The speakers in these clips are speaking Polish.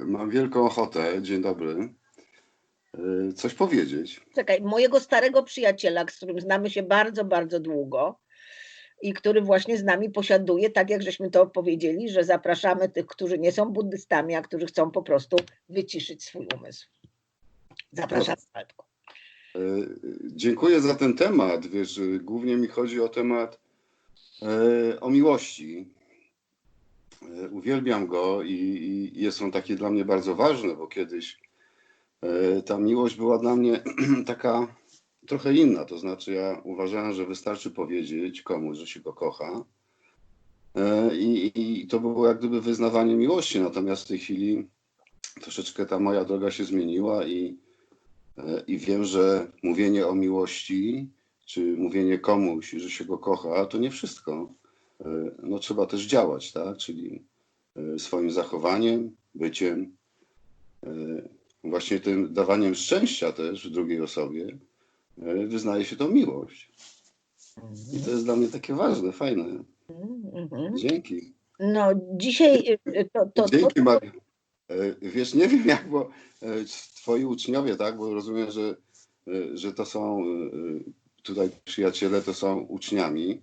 mam wielką ochotę, dzień dobry, e, coś powiedzieć. Czekaj, mojego starego przyjaciela, z którym znamy się bardzo, bardzo długo i który właśnie z nami posiaduje, tak jak żeśmy to powiedzieli, że zapraszamy tych, którzy nie są buddystami, a którzy chcą po prostu wyciszyć swój umysł. Zapraszam Waldku. E, Dziękuję za ten temat. Wiesz, głównie mi chodzi o temat e, o miłości. E, Uwielbiam go i, i jest on taki dla mnie bardzo ważny, bo kiedyś e, ta miłość była dla mnie taka trochę inna. To znaczy, ja uważałem, że wystarczy powiedzieć komuś, że się go kocha. E, I, I to było jak gdyby wyznawanie miłości. Natomiast w tej chwili troszeczkę ta moja droga się zmieniła i, i wiem, że mówienie o miłości, czy mówienie komuś, że się go kocha, to nie wszystko. E, No trzeba też działać, tak? Czyli e, swoim zachowaniem, byciem, e, właśnie tym dawaniem szczęścia też drugiej osobie, wyznaje się tą miłość. I to jest dla mnie takie ważne, fajne. Mhm. Dzięki. No dzisiaj to, to, to, Dzięki Mario. E, Wiesz, nie wiem jak, bo twoi uczniowie, tak, bo rozumiem, że, że to są tutaj przyjaciele, to są uczniami.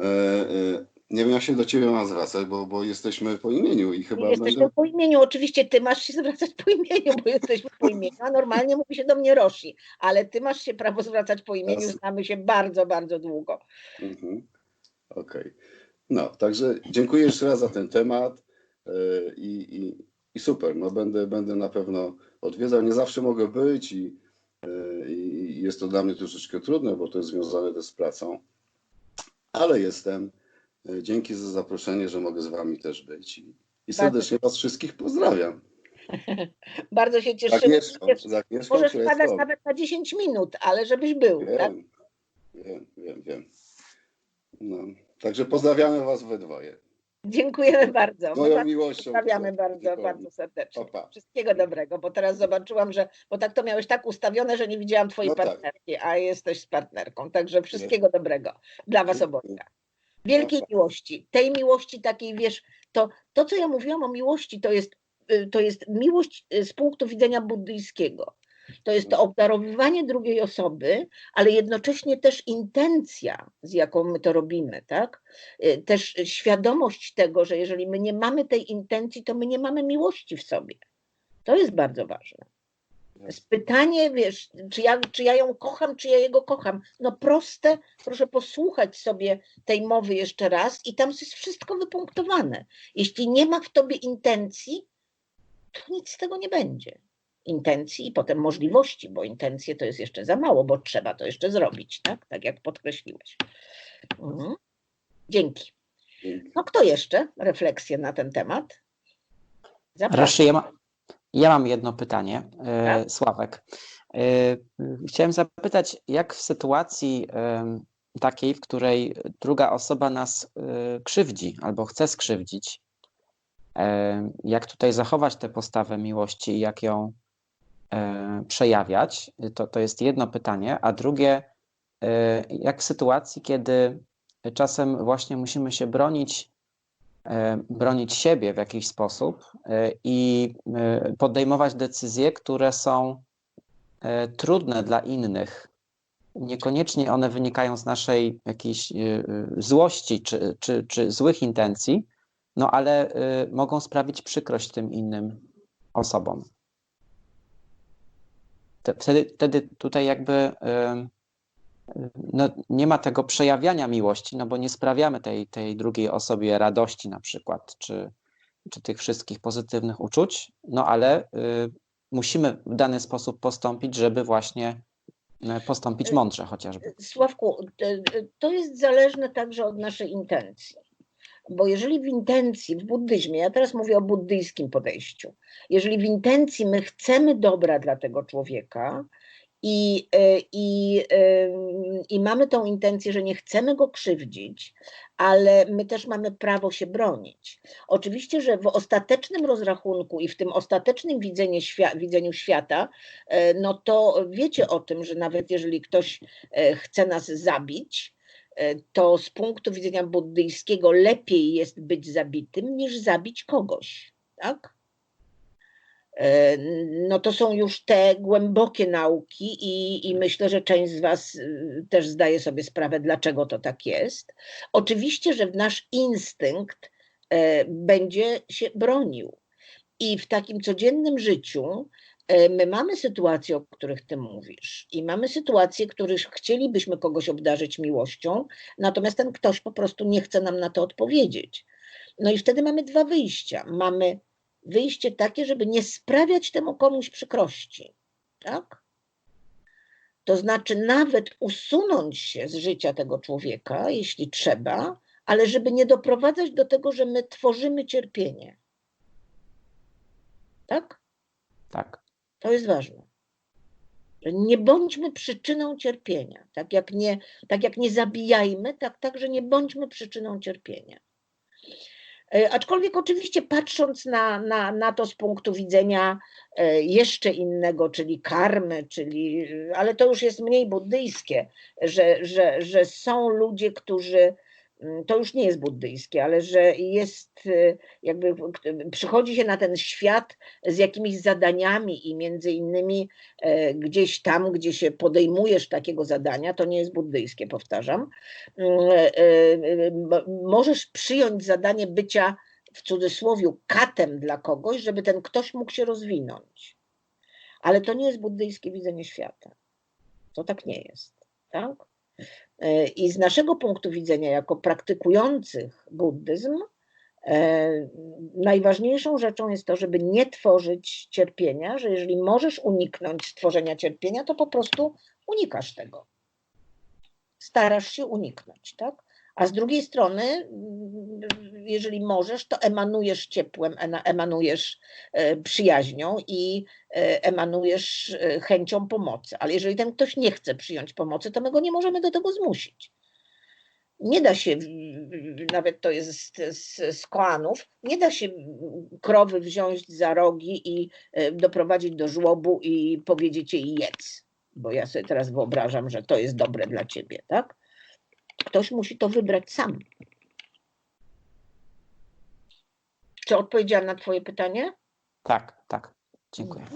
E, e, Nie wiem jak się do ciebie mam zwracać, bo, bo jesteśmy po imieniu i chyba jesteśmy będę... po imieniu. Oczywiście ty masz się zwracać po imieniu, bo jesteśmy po imieniu, a normalnie mówi się do mnie Roshi, ale ty masz się prawo zwracać po imieniu, Jasne. znamy się bardzo, bardzo długo. Mhm. Okej. No, także dziękuję jeszcze raz za ten temat e, i, i, i super, no będę, będę na pewno odwiedzał. Nie zawsze mogę być i, i jest to dla mnie troszeczkę trudne, bo to jest związane też z pracą, ale jestem. E, Dzięki za zaproszenie, że mogę z wami też być i, serdecznie was wszystkich pozdrawiam. Bardzo się cieszymy. Agnieszką, z Agnieszką, Możesz obok. nawet na 10 minut, ale żebyś był. Tak? Wiem, wiem, wiem, wiem. No, także pozdrawiamy was we dwoje. Dziękujemy bardzo. Moją miłością. Pozdrawiamy bardzo, bardzo serdecznie. Wszystkiego dobrego, bo teraz zobaczyłam, że, bo tak to miałeś tak ustawione, że nie widziałam twojej No tak. partnerki, a jesteś z partnerką. Także wszystkiego dobrego dla was obojga. Wielkiej miłości. Tej miłości takiej, wiesz, to, to co ja mówiłam o miłości, to jest, y, to jest miłość y, z punktu widzenia buddyjskiego. To jest to obdarowywanie drugiej osoby, ale jednocześnie też intencja, z jaką my to robimy, tak? Y, Też świadomość tego, że jeżeli my nie mamy tej intencji, to my nie mamy miłości w sobie. To jest bardzo ważne. Pytanie, wiesz, czy ja, czy ja ją kocham, czy ja jego kocham. No proste, proszę posłuchać sobie tej mowy jeszcze raz i tam jest wszystko wypunktowane. Jeśli nie ma w tobie intencji, to nic z tego nie będzie. Intencji i potem możliwości, bo intencje to jest jeszcze za mało, bo trzeba to jeszcze zrobić, tak? Tak jak podkreśliłeś. Mhm. Dzięki. No kto jeszcze? Refleksje na ten temat? Zapraszam. Ja, ma, ja mam jedno pytanie, e, Tak. Sławek. E, chciałem zapytać, jak w sytuacji takiej, w której druga osoba nas e, krzywdzi albo chce skrzywdzić, jak tutaj zachować tę postawę miłości i jak ją przejawiać? To, to jest jedno pytanie. A drugie, e, jak w sytuacji, kiedy czasem właśnie musimy się bronić e, bronić siebie w jakiś sposób e, i e, podejmować decyzje, które są e, trudne dla innych. Niekoniecznie one wynikają z naszej jakiejś e, e, złości czy, czy, czy złych intencji, no ale e, mogą sprawić przykrość tym innym osobom. Te- Wtedy, wtedy tutaj jakby no, nie ma tego przejawiania miłości, no bo nie sprawiamy tej, tej drugiej osobie radości na przykład, czy, czy tych wszystkich pozytywnych uczuć, no ale y, musimy w dany sposób postąpić, żeby właśnie y, postąpić mądrze chociażby. Sławku, to jest zależne także od naszej intencji. Bo jeżeli w intencji, w buddyzmie, ja teraz mówię o buddyjskim podejściu, jeżeli w intencji my chcemy dobra dla tego człowieka i, e, i, em, i mamy tą intencję, że nie chcemy go krzywdzić, ale my też mamy prawo się bronić. Oczywiście, że w ostatecznym rozrachunku i w tym ostatecznym widzeniu, widzeniu świata, e, no to wiecie o tym, że nawet jeżeli ktoś e, chce nas zabić, e, to z punktu widzenia buddyjskiego lepiej jest być zabitym niż zabić kogoś, tak? E, No to są już te głębokie nauki i, i myślę, że część z Was y, też zdaje sobie sprawę, dlaczego to tak jest. Oczywiście, że nasz instynkt e, będzie się bronił. I w takim codziennym życiu e, my mamy sytuacje, o których Ty mówisz, i mamy sytuacje, których chcielibyśmy kogoś obdarzyć miłością, natomiast ten ktoś po prostu nie chce nam na to odpowiedzieć. No i wtedy mamy dwa wyjścia. Mamy wyjście takie, żeby nie sprawiać temu komuś przykrości. Tak? To znaczy nawet usunąć się z życia tego człowieka, jeśli trzeba, ale żeby nie doprowadzać do tego, że my tworzymy cierpienie. Tak? Tak. To jest ważne. Nie bądźmy przyczyną cierpienia. Tak jak nie, tak jak nie zabijajmy, tak także nie bądźmy przyczyną cierpienia. E, Aczkolwiek oczywiście patrząc na, na, na to z punktu widzenia e, jeszcze innego, czyli karmy, czyli, ale to już jest mniej buddyjskie, że, że, że są ludzie, którzy, to już nie jest buddyjskie, ale że jest e, jakby, przychodzi się na ten świat z jakimiś zadaniami i między innymi e, gdzieś tam, gdzie się podejmujesz takiego zadania, to nie jest buddyjskie, powtarzam, mm, e, e, możesz przyjąć zadanie bycia w cudzysłowie katem dla kogoś, żeby ten ktoś mógł się rozwinąć. Ale to nie jest buddyjskie widzenie świata. To tak nie jest. Tak? E, I z naszego punktu widzenia, jako praktykujących buddyzm, e, najważniejszą rzeczą jest to, żeby nie tworzyć cierpienia, że jeżeli możesz uniknąć stworzenia cierpienia, to po prostu unikasz tego. Starasz się uniknąć, tak? A z drugiej strony, mm, jeżeli możesz, to emanujesz ciepłem, emanujesz e, przyjaźnią i e, emanujesz e, chęcią pomocy. Ale jeżeli ten ktoś nie chce przyjąć pomocy, to my go nie możemy do tego zmusić. Nie da się, nawet to jest z, z, koanów, nie da się krowy wziąć za rogi i doprowadzić do żłobu i powiedzieć jej jedz. Bo ja sobie teraz wyobrażam, że to jest dobre dla ciebie, tak? Ktoś musi to wybrać sam. Czy odpowiedziałam na Twoje pytanie? Tak, tak. Dziękuję.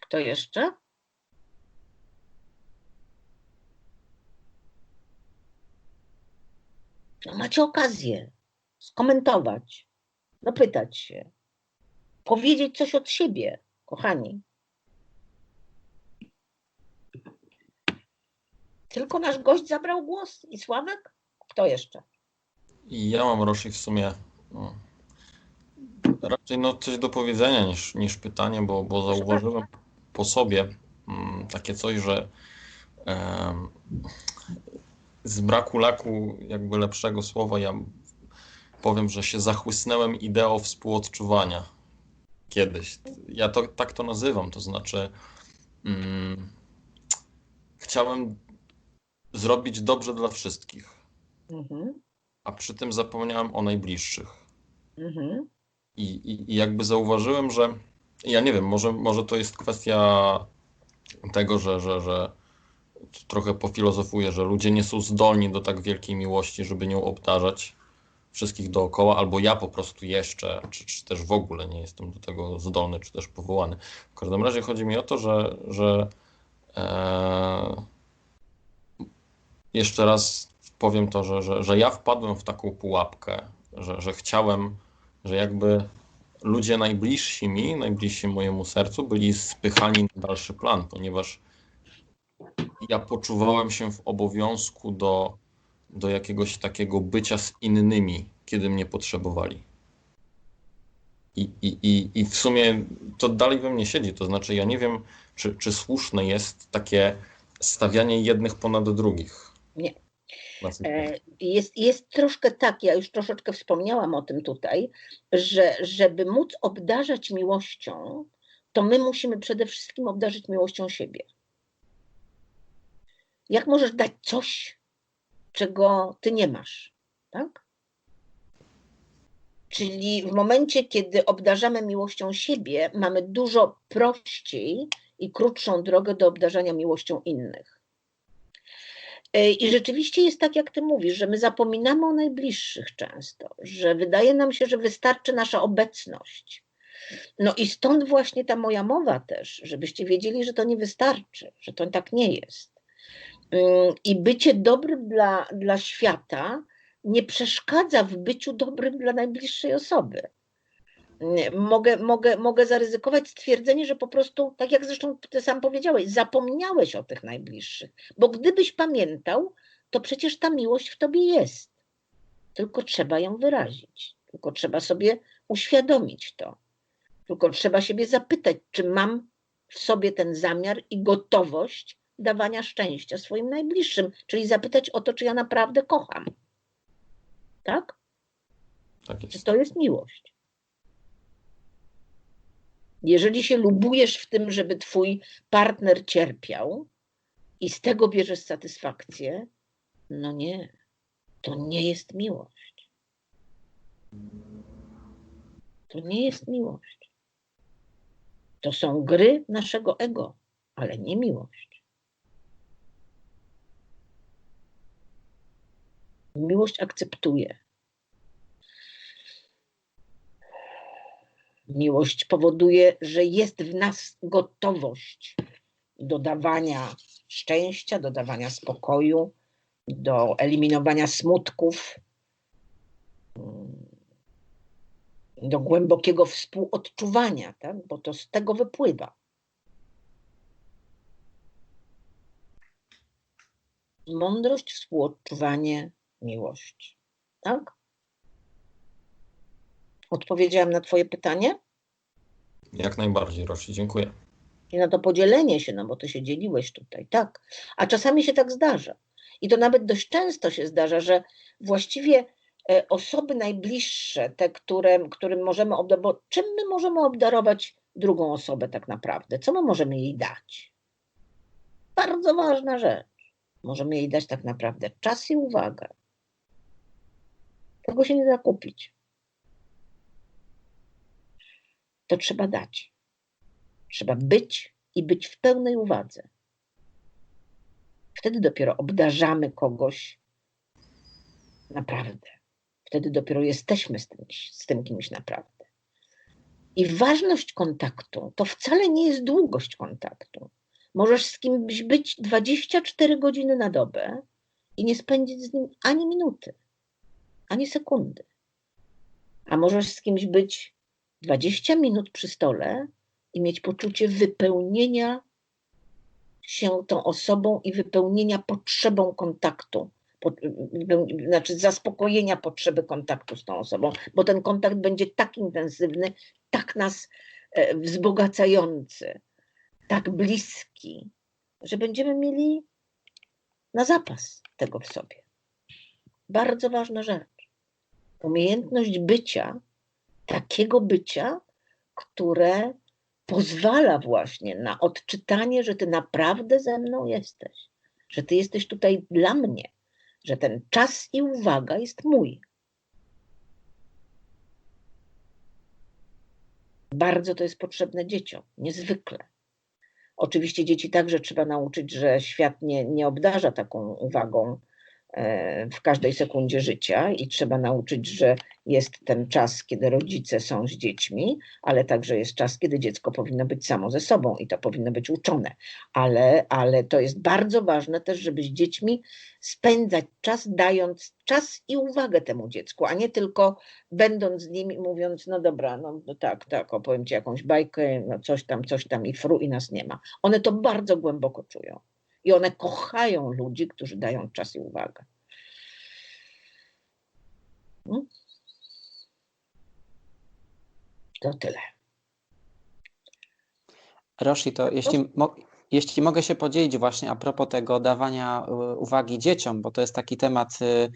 Kto jeszcze? No macie okazję skomentować, dopytać się, powiedzieć coś od siebie, kochani. Tylko nasz gość zabrał głos i Sławek? Kto jeszcze? Ja mam Roshi w sumie no, raczej no, coś do powiedzenia niż, niż pytanie, bo, bo zauważyłem po sobie mm, takie coś, że em, z braku laku jakby lepszego słowa ja powiem, że się zachłysnęłem ideą współodczuwania kiedyś. Ja to tak to nazywam, to znaczy mm, chciałem zrobić dobrze dla wszystkich, Mhm, a przy tym zapomniałem o najbliższych. mhm, I, i, I jakby zauważyłem, że ja nie wiem, może, może to jest kwestia tego, że, że, że trochę pofilozofuję, że ludzie nie są zdolni do tak wielkiej miłości, żeby nią obdarzać wszystkich dookoła, albo ja po prostu jeszcze, czy, czy też w ogóle nie jestem do tego zdolny, czy też powołany. W każdym razie chodzi mi o to, że, że e, jeszcze raz powiem to, że, że, że ja wpadłem w taką pułapkę, że, że chciałem, że jakby ludzie najbliżsi mi, najbliżsi mojemu sercu byli spychani na dalszy plan, ponieważ ja poczuwałem się w obowiązku do, do jakiegoś takiego bycia z innymi, kiedy mnie potrzebowali. I, i, i, I w sumie to dalej we mnie siedzi. To znaczy, ja nie wiem, czy, czy słuszne jest takie stawianie jednych ponad drugich. Nie. E, Jest, jest troszkę tak, ja już troszeczkę wspomniałam o tym tutaj, że żeby móc obdarzać miłością, to my musimy przede wszystkim obdarzyć miłością siebie. Jak możesz dać coś, czego ty nie masz? Tak? Czyli w momencie, kiedy obdarzamy miłością siebie, mamy dużo prościej i krótszą drogę do obdarzania miłością innych. E, I rzeczywiście jest tak, jak ty mówisz, że my zapominamy o najbliższych często, że wydaje nam się, że wystarczy nasza obecność. No i stąd właśnie ta moja mowa też, żebyście wiedzieli, że to nie wystarczy, że to tak nie jest. Ym, I bycie dobrym dla, dla świata nie przeszkadza w byciu dobrym dla najbliższej osoby. Mogę, mogę, mogę zaryzykować stwierdzenie, że po prostu, tak jak zresztą ty sam powiedziałeś, zapomniałeś o tych najbliższych. Bo gdybyś pamiętał, to przecież ta miłość w tobie jest. Tylko trzeba ją wyrazić. Tylko trzeba sobie uświadomić to. Tylko trzeba siebie zapytać, czy mam w sobie ten zamiar i gotowość dawania szczęścia swoim najbliższym. Czyli zapytać o to, czy ja naprawdę kocham. Tak? Tak Czy jest. to jest miłość? Jeżeli się lubujesz w tym, żeby twój partner cierpiał i z tego bierzesz satysfakcję, no nie, to nie jest miłość. To nie jest miłość. To są gry naszego ego, ale nie miłość. Miłość akceptuje. Miłość powoduje, że jest w nas gotowość do dawania szczęścia, do dawania spokoju, do eliminowania smutków, mm, do głębokiego współodczuwania, tak? bo to z tego wypływa. Mądrość, współodczuwanie, miłość. Tak? Odpowiedziałam na Twoje pytanie? Jak najbardziej, Rosi, dziękuję. I na to podzielenie się, no bo ty się dzieliłeś tutaj, tak. A czasami się tak zdarza. I to nawet dość często się zdarza, że właściwie e, osoby najbliższe, te, które, którym możemy obdarować, czym my możemy obdarować drugą osobę tak naprawdę? Co my możemy jej dać? Bardzo ważna rzecz. Możemy jej dać tak naprawdę czas i uwagę. Tego się nie da kupić. To trzeba dać. Trzeba być i być w pełnej uwadze. Wtedy dopiero obdarzamy kogoś naprawdę. Wtedy dopiero jesteśmy z tym, z tym kimś naprawdę. I ważność kontaktu to wcale nie jest długość kontaktu. Możesz z kimś być 24 godziny na dobę i nie spędzić z nim ani minuty, ani sekundy. A możesz z kimś być 20 minut przy stole i mieć poczucie wypełnienia się tą osobą i wypełnienia potrzebą kontaktu. Po, znaczy zaspokojenia potrzeby kontaktu z tą osobą, bo ten kontakt będzie tak intensywny, tak nas e, wzbogacający, tak bliski, że będziemy mieli na zapas tego w sobie. Bardzo ważna rzecz. Umiejętność bycia, takiego bycia, które pozwala właśnie na odczytanie, że ty naprawdę ze mną jesteś, że ty jesteś tutaj dla mnie, że ten czas i uwaga jest mój. Bardzo to jest potrzebne dzieciom, niezwykle. Oczywiście dzieci także trzeba nauczyć, że świat nie, nie obdarza taką uwagą w każdej sekundzie życia i trzeba nauczyć, że jest ten czas, kiedy rodzice są z dziećmi, ale także jest czas, kiedy dziecko powinno być samo ze sobą i to powinno być uczone. Ale, ale to jest bardzo ważne też, żeby z dziećmi spędzać czas, dając czas i uwagę temu dziecku, a nie tylko będąc z nimi, mówiąc, no dobra, no no tak, tak, opowiem ci jakąś bajkę, no coś tam, coś tam i fru i nas nie ma. One to bardzo głęboko czują. I one kochają ludzi, którzy dają czas i uwagę. Mm. To tyle. Roshi, to jeśli, mo jeśli mogę się podzielić właśnie a propos tego dawania y, uwagi dzieciom, bo to jest taki temat y,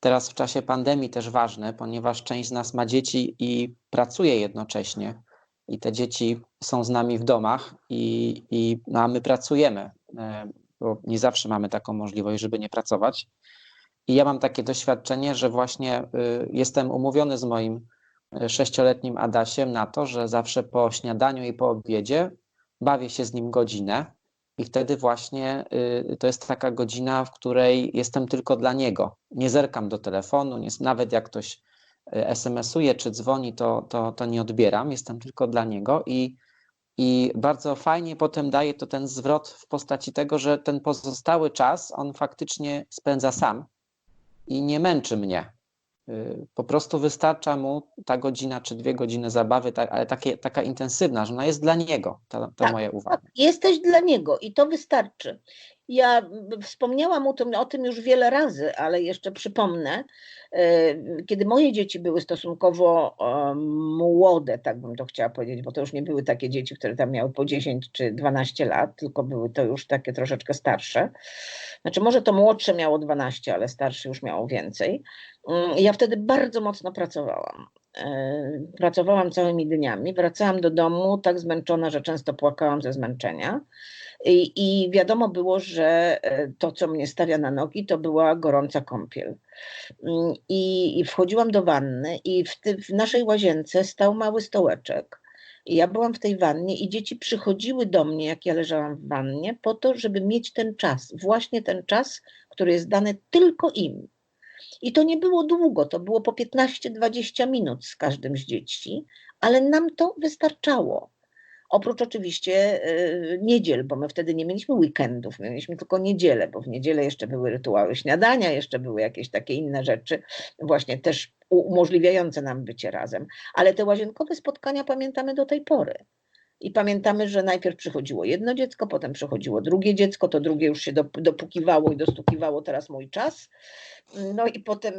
teraz w czasie pandemii też ważny, ponieważ część z nas ma dzieci i pracuje jednocześnie. I te dzieci są z nami w domach, i, i no, a my pracujemy, bo nie zawsze mamy taką możliwość, żeby nie pracować. I ja mam takie doświadczenie, że właśnie y, jestem umówiony z moim y, sześcioletnim Adasiem na to, że zawsze po śniadaniu i po obiedzie bawię się z nim godzinę I wtedy właśnie y, to jest taka godzina, w której jestem tylko dla niego. Nie zerkam do telefonu, nie, nawet jak ktoś SMS-uje czy dzwoni, to, to, to nie odbieram, jestem tylko dla niego i, i bardzo fajnie potem daje to ten zwrot w postaci tego, że ten pozostały czas on faktycznie spędza sam i nie męczy mnie. Y, Po prostu wystarcza mu ta godzina czy dwie godziny zabawy, ale takie, taka intensywna, że ona jest dla niego, ta, ta Tak, moja uwaga. Tak, jesteś dla niego i to wystarczy. Ja wspomniałam o tym, o tym już wiele razy, ale jeszcze przypomnę, e, kiedy moje dzieci były stosunkowo e, młode, tak bym to chciała powiedzieć, bo to już nie były takie dzieci, które tam miały po 10 czy 12 lat, tylko były to już takie troszeczkę starsze. Znaczy, może to młodsze miało 12, ale starsze już miało więcej. Mm, Ja wtedy bardzo mocno pracowałam. E, Pracowałam całymi dniami. Wracałam do domu tak zmęczona, że często płakałam ze zmęczenia. I, I wiadomo było, że e, to, co mnie stawia na nogi, to była gorąca kąpiel. Mm, I, i wchodziłam do wanny, i w, ty, w naszej łazience stał mały stołeczek. I ja byłam w tej wannie, i dzieci przychodziły do mnie, jak ja leżałam w wannie, po to, żeby mieć ten czas, właśnie ten czas, który jest dany tylko im. I to nie było długo, to było po 15-20 minut z każdym z dzieci, ale nam to wystarczało. Oprócz oczywiście y, niedziel, bo my wtedy nie mieliśmy weekendów, my mieliśmy tylko niedzielę, bo w niedzielę jeszcze były rytuały śniadania, jeszcze były jakieś takie inne rzeczy, właśnie też umożliwiające nam bycie razem. Ale te łazienkowe spotkania pamiętamy do tej pory. I pamiętamy, że najpierw przychodziło jedno dziecko, potem przychodziło drugie dziecko, to drugie już się dop- dopukiwało i dostukiwało teraz mój czas. No i potem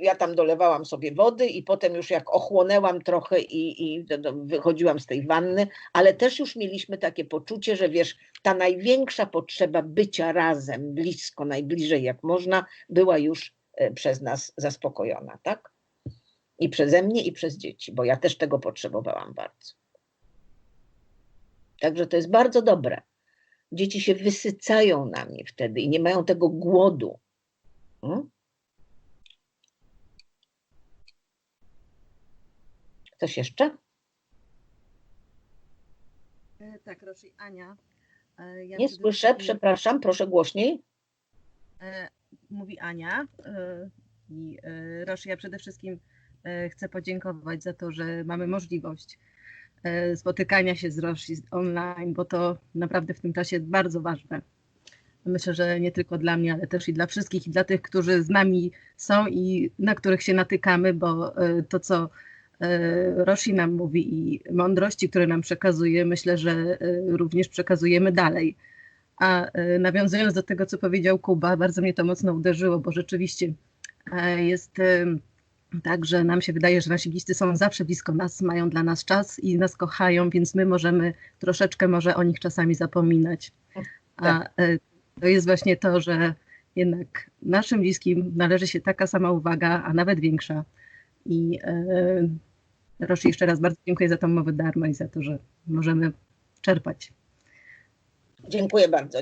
ja tam dolewałam sobie wody i potem już jak ochłonęłam trochę i, i wychodziłam z tej wanny, ale też już mieliśmy takie poczucie, że wiesz, ta największa potrzeba bycia razem, blisko, najbliżej jak można, była już e, przez nas zaspokojona, tak? I przeze mnie, i przez dzieci, bo ja też tego potrzebowałam bardzo. Także to jest bardzo dobre. Dzieci się wysycają nami wtedy i nie mają tego głodu. Mm? Ktoś jeszcze? E, Tak, Rosi, Ania. E, ja Nie słyszę, wszystkim- przepraszam, proszę głośniej. E, Mówi Ania. I Rosi, ja przede wszystkim chcę podziękować za to, że mamy możliwość spotykania się z Rosi online, bo to naprawdę w tym czasie bardzo ważne. Myślę, że nie tylko dla mnie, ale też i dla wszystkich, i dla tych, którzy z nami są i na których się natykamy, bo e, to, co e, Rosi nam mówi i mądrości, które nam przekazuje, myślę, że e, również przekazujemy dalej. A e, nawiązując do tego, co powiedział Kuba, bardzo mnie to mocno uderzyło, bo rzeczywiście e, jest e, tak, że nam się wydaje, że nasi bliscy są zawsze blisko nas, mają dla nas czas i nas kochają, więc my możemy troszeczkę może o nich czasami zapominać. A e, to jest właśnie to, że jednak naszym bliskim należy się taka sama uwaga, a nawet większa. I e, Rosi, jeszcze raz bardzo dziękuję za tą mowę darmo i za to, że możemy czerpać. Dziękuję bardzo.